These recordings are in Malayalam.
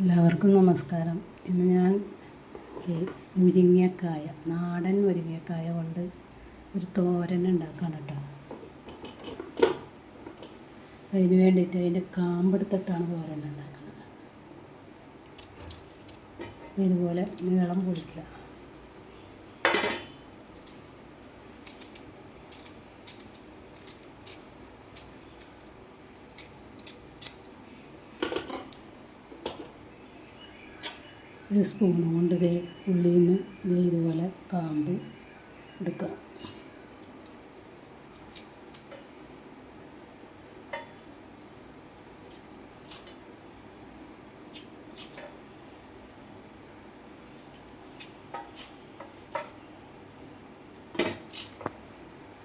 എല്ലാവർക്കും നമസ്കാരം. ഇന്ന് ഞാൻ മുരിങ്ങക്കായ നാടൻ മുരിങ്ങക്കായ കൊണ്ട് ഒരു തോരൻ ഉണ്ടാക്കാണ് കേട്ടോ. അതിന് വേണ്ടിയിട്ട് അതിന്റെ കാമ്പെടുത്തിട്ടാണ് തോരൻ ഉണ്ടാക്കുന്നത്. ഇതുപോലെ നീളം പൊടിക്കുക. ഒരു സ്പൂൺ കൊണ്ട് ദേ ഉള്ളിൽ നിന്ന് ദേ ഇതുപോലെ കാമ്പ് എടുക്കുക.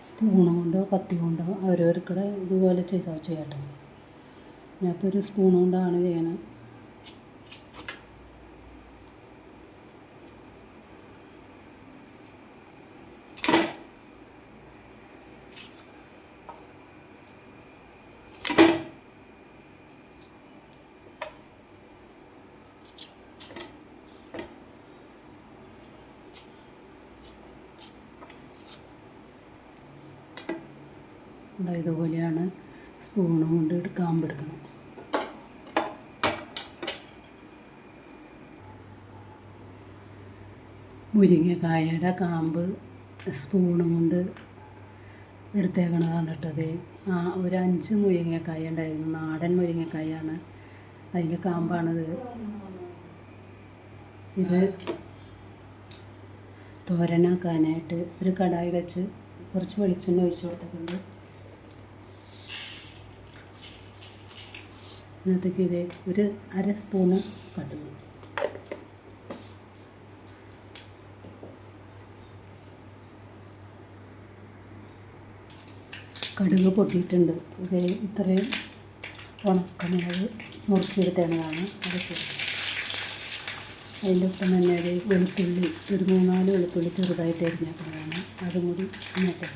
സ്പൂൺ കൊണ്ടോ കത്തി കൊണ്ടോ അവരവർക്കിടെ ഇതുപോലെ ചെയ്താൽ ചെയ്യട്ടെ. ഞാനിപ്പോൾ ഒരു സ്പൂൺ കൊണ്ടാണ് ചെയ്യണത് ഇതുപോലെയാണ് സ്പൂണും കൊണ്ട് കാമ്പെടുക്കണം മുരിങ്ങക്കായയുടെ കാമ്പ് സ്പൂണും കൊണ്ട് എടുത്തേക്കണതാണ് കേട്ടത് ആ ഒരു അഞ്ച് മുരിങ്ങക്കായ ഉണ്ടായിരുന്നു. നാടൻ മുരിങ്ങക്കായാണ് അതിന്റെ കാമ്പാണിത്. ഇത് തോരനാക്കാനായിട്ട് ഒരു കടായി വെച്ച് കുറച്ച് വെളിച്ചെണ്ണ ഒഴിച്ചു കൊടുത്തിട്ടുണ്ട്. അതിനകത്തേക്ക് ഇത് ഒരു അര സ്പൂണ് കടുക്. കടുക് പൊട്ടിയിട്ടുണ്ട്. ഇത് ഇത്രയും ഉണക്കമുളക് നുറുക്കിയെടുത്തേണ്ടതാണ്. അതൊക്കെ അതിന്റെ ഒപ്പം തന്നെ ഒരു വെളുത്തുള്ളി ഒരു മൂന്നാൽ വെളുത്തുള്ളി ചെറുതായിട്ട് അരിഞ്ഞേക്കുന്നതാണ്. അതും കൂടി ഇന്നത്തെ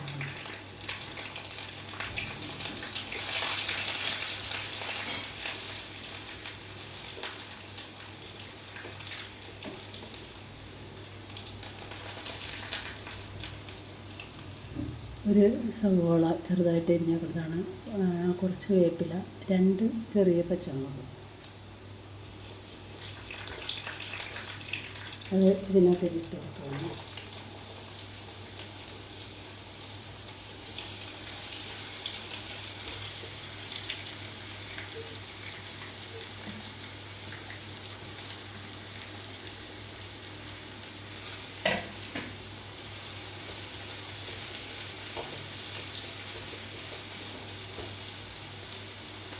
ഒരു സവോള ചെറുതായിട്ട് അരിഞ്ഞേക്കുന്നതാണ്. കുറച്ച് വേപ്പില രണ്ട് ചെറിയ പച്ചമുളക്. അത് ഇതിനകത്ത് ഇട്ട് കൊടുക്കണം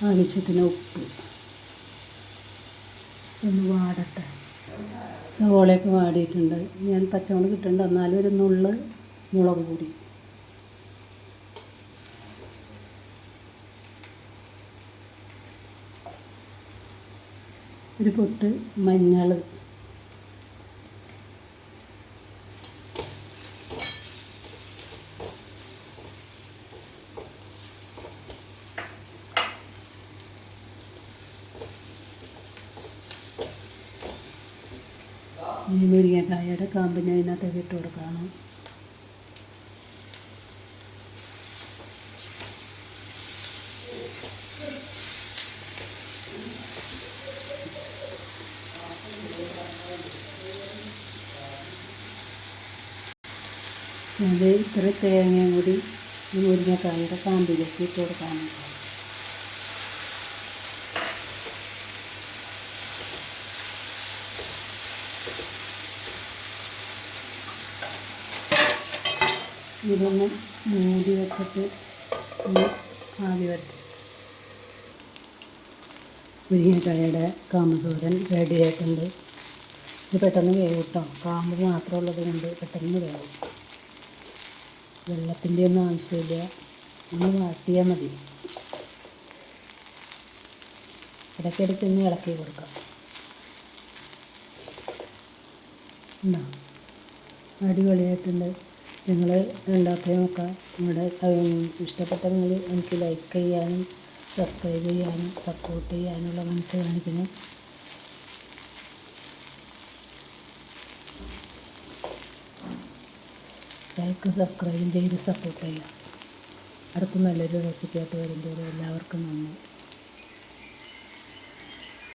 ആവശ്യത്തിന് ഉപ്പ്. ഒന്ന് വാടട്ടെ. സവോളയൊക്കെ വാടിയിട്ടുണ്ട്. ഞാൻ പച്ചമുളക് കിട്ടുന്നുണ്ട് എന്നാലും ഒരു നുള്ള് മുളക് കൂടി ഒരു പൊട്ട് മഞ്ഞൾ. ഈ മുരിങ്ങക്കായയുടെ കാമ്പ് ഞാൻ ഇതിനകത്തേക്ക് ഇട്ട് കൊടുക്കാണ് അത് ഇത്ര തേങ്ങയും കൂടി ഈ മുരിങ്ങക്കായയുടെ കാമ്പിലേക്ക് ഇട്ട് കൊടുക്കാനുണ്ട് ഇതൊന്ന് മൂടി വെച്ചിട്ട് ഒന്ന് ആവി വരട്ടെ. മുരിങ്ങക്കായയുടെ കാമ്പ് റെഡിയായിട്ടുണ്ട് ഇത് പെട്ടെന്ന് വേവും കേട്ടോ കാമ്പ് മാത്രമുള്ളത് കൊണ്ട് പെട്ടെന്ന് വേവും. വെള്ളത്തിന്റെ ഒന്നും ആവശ്യമില്ല. ഒന്ന് വാട്ടിയാൽ മതി. ഇടയ്ക്കിടയ്ക്ക് ഒന്ന് ഇളക്കി കൊടുക്കാം. ഉണ്ടോ? അടിപൊളിയായിട്ടുണ്ട്. നിങ്ങൾ ഉണ്ടാക്കി നോക്കാം നിങ്ങളുടെ ഇഷ്ടപ്പെട്ട നിങ്ങൾ എനിക്ക് ലൈക്ക് ചെയ്യാനും സബ്സ്ക്രൈബ് ചെയ്യാനും സപ്പോർട്ട് ചെയ്യാനുള്ള മനസ്സ് കാണിക്കണം ലൈക്ക് സബ്സ്ക്രൈബും ചെയ്ത് സപ്പോർട്ട് ചെയ്യാം. അടുത്ത നല്ലൊരു റെസിപ്പിയായിട്ട് വരുമ്പോൾ എല്ലാവർക്കും നന്ദി.